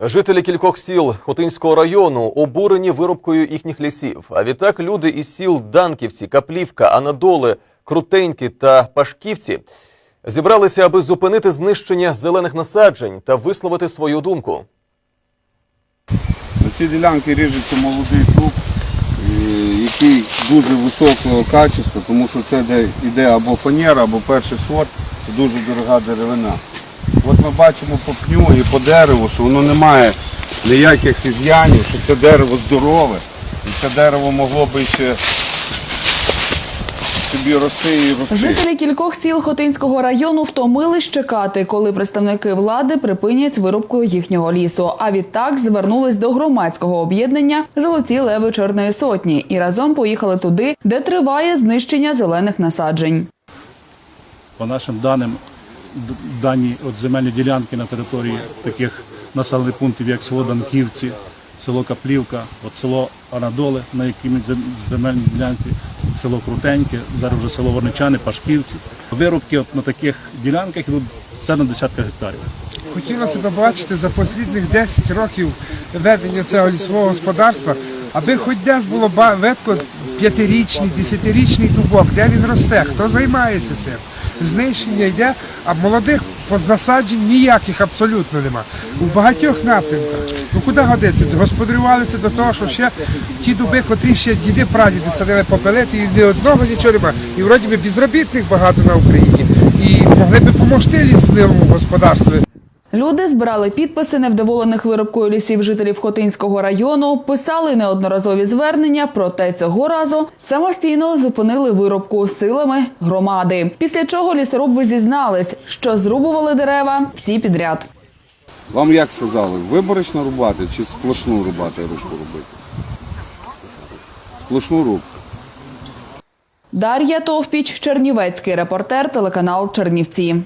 Жителі кількох сіл Хотинського району обурені вирубкою їхніх лісів. А відтак люди із сіл Данківці, Каплівка, Анадоли, Крутеньки та Пашківці зібралися, аби зупинити знищення зелених насаджень та висловити свою думку. На цій ділянці ріжеться молодий дуб, який дуже високого качества, тому що це йде або фанера, або перший сорт, дуже дорога деревина. Ми бачимо по пню і по дереву, що воно не має ніяких із'янів, що це дерево здорове. І це дерево могло би ще собі рости і рости. Жителі кількох сіл Хотинського району втомились чекати, коли представники влади припинять вирубку їхнього лісу. А відтак звернулись до громадського об'єднання Золоті леви Чорної сотні і разом поїхали туди, де триває знищення зелених насаджень. По нашим даним, дані от земельні ділянки на території таких населених пунктів, як село Данківці, село Каплівка, от село Анадоли, на якій земельній ділянці, село Крутеньке, зараз вже село Горничани, Пашківці. Вирубки от на таких ділянках йдуть це на десятка гектарів. Хотілося б бачити за останніх 10 років ведення цього лісового господарства, аби хоч десь було видко п'ятирічний, десятирічний дубок, де він росте, хто займається цим. Знищення йде, а молодих насаджень ніяких абсолютно нема. У багатьох напрямках. Ну куди годиться? Господарювалися до того, що ще ті дуби, котрі ще діди прадіди садили попелити, і ні одного нічого немає. І вроді би безробітних багато на Україні. І могли би допомогти лісному господарству. Люди збирали підписи невдоволених вирубкою лісів жителів Хотинського району, писали неодноразові звернення, проте цього разу самостійно зупинили вирубку силами громади. Після чого лісоруби зізнались, що зрубували дерева всі підряд. Вам як сказали, виборочно рубати чи сплошну рубати рубку робити? Сплошну рубку. Дар'я Товпіч, Чернівецький репортер, телеканал Чернівці.